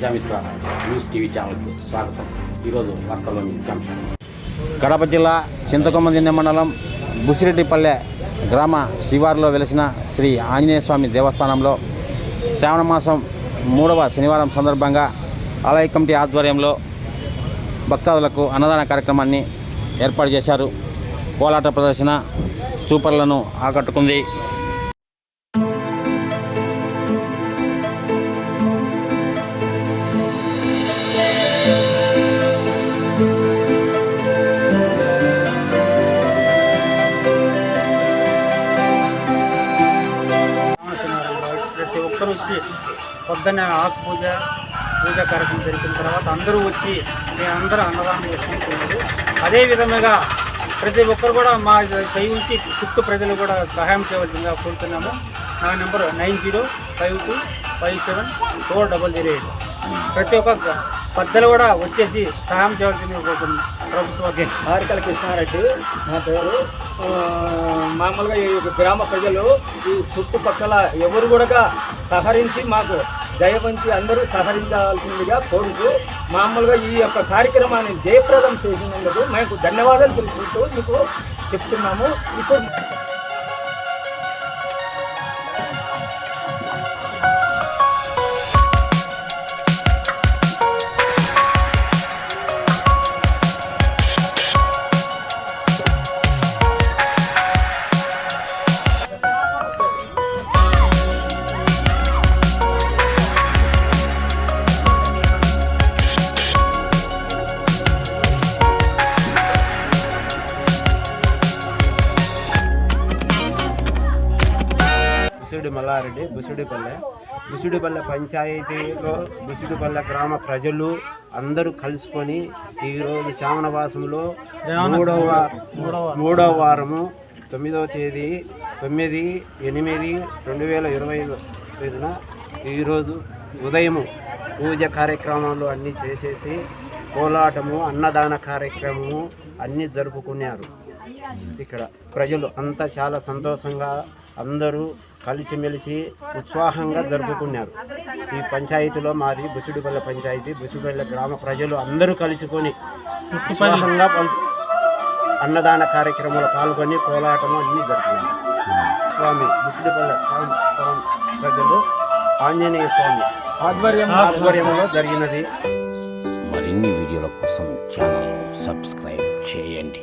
Prajamitra news TV ఛానల్కి స్వాగతం. ఈరోజు వార్తల్లోని ముఖ్యాంశాలు కడప జిల్లా చింతకొమ్మదిన్నె మండలం బుసిరెడ్డిపల్లె గ్రామ శివారులో వెలిసిన శ్రీ ఆంజనేయ స్వామి దేవస్థానంలో శ్రావణ మాసం మూడవ శనివారం సందర్భంగా ఆలయ కమిటీ ఆధ్వర్యంలో భక్తాదులకు అన్నదాన కార్యక్రమాన్ని ఏర్పాటు చేశారు. కోలాట ప్రదర్శన సూపర్లను ఆకట్టుకుంది. ప్రతి ఒక్కరు వచ్చి పొద్దున్నే ఆకు పూజ పూజ కార్యక్రమం జరిగిన తర్వాత అందరూ వచ్చి మేము అందరూ అన్నదానం చేసుకుంటున్నారు. అదే విధముగా ప్రతి ఒక్కరు కూడా మా దయ ఉంచి చుట్టూ ప్రజలు కూడా సహాయం చేయవలసిందిగా కోరుతున్నాము. నా number nine zero five two five seven four double zero eight. ప్రతి ఒక్క పెద్దలు కూడా వచ్చేసి సహాయం చేయాల్సింది కోసం ప్రభుత్వానికి హారికల కృష్ణారెడ్డి నా పేరు. మామూలుగా ఈ గ్రామ ప్రజలు ఈ చుట్టుపక్కల ఎవరు కూడా సహరించి మాకు దయవంచి అందరూ సహరించాల్సిందిగా కోరుతూ మామూలుగా ఈ యొక్క కార్యక్రమాన్ని జయప్రదం చేసినందుకు మేము ధన్యవాదాలు తెలుపుకుంటూ మీకు చెప్తున్నాము. ఇప్పుడు బుసుడి మల్లారెడ్డి బుసుడిపల్లె. బుసుడిపల్లె పంచాయతీలో బుసుడిపల్లె గ్రామ ప్రజలు అందరూ కలుసుకొని ఈరోజు శ్రావణవాసంలో మూడవ మూడవ వారము తొమ్మిదవ తేదీ తొమ్మిది ఎనిమిది రెండు వేల ఇరవై ఐదున ఈరోజు ఉదయము పూజ కార్యక్రమాలు అన్నీ చేసేసి కోలాటము అన్నదాన కార్యక్రమము అన్నీ జరుపుకున్నారు. ఇక్కడ ప్రజలు అంతా చాలా సంతోషంగా అందరూ కలిసిమెలిసి ఉత్సాహంగా జరుపుకున్నారు. ఈ పంచాయతీలో మాది బుసుడిపల్లె పంచాయతీ బుసుడిపల్లె గ్రామ ప్రజలు అందరూ కలుసుకొని ఉత్సాహంగా అన్నదాన కార్యక్రమంలో పాల్గొని కోలాటము అన్నీ జరుపుకున్నారు స్వామి బుసుడిపల్లె ప్రజలు ఆంజనేయ స్వామి ఆధ్వర్యం ఆధ్వర్యంలో జరిగినది. మరిన్ని వీడియోల కోసం ఛానల్ సబ్స్క్రైబ్ చేయండి.